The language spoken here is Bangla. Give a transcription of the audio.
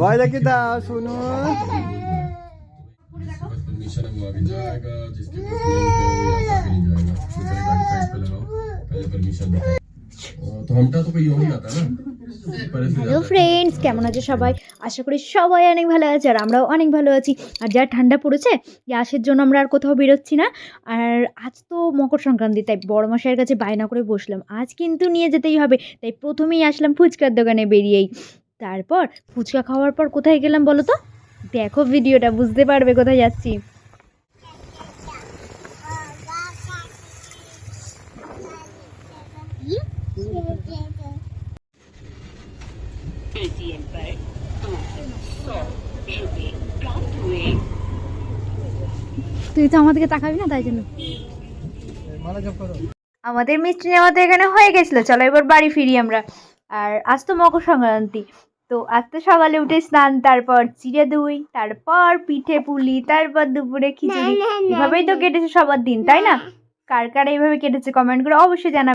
ভয় দেখি হ্যালো ফ্রেন্ডস কেমন আছে সবাই? আশা করি সবাই অনেক ভালো আছে আর আমরাও অনেক ভালো আছি। আর যা ঠান্ডা পড়েছে গ্যাসের জন্য আমরা আর কোথাও বেরোচ্ছি না। আর আজ তো মকর সংক্রান্তি, তাই বড় মশাইয়ের কাছে বায়না করে বসলাম। আজ কিন্তু নিয়ে যেতেই হবে, তাই প্রথমেই আসলাম ফুচকার দোকানে বেরিয়েই। তারপর ফুচকা খাওয়ার পর কোথায় গেলাম বলো তো? দেখো ভিডিওটা, বুঝতে পারবে কোথায় যাচ্ছি। তুই তো আমাদেরকে তাকাবি না তাই জন্য। আমাদের মিষ্টি তো এখানে হয়ে গেছিল। চলো এবার বাড়ি ফিরি আমরা। আর আজ তো মকর সংক্রান্তি। তো আজ তো সকালে উঠে স্নান তারপর চিড়ে দই তারপর পিঠে পুলি তারপর দুপুরে খিচুড়ি। এভাবেই তো কেটেছে সবার দিন তাই না? কার কার এইভাবে কেটেছে কমেন্ট করে অবশ্যই জানা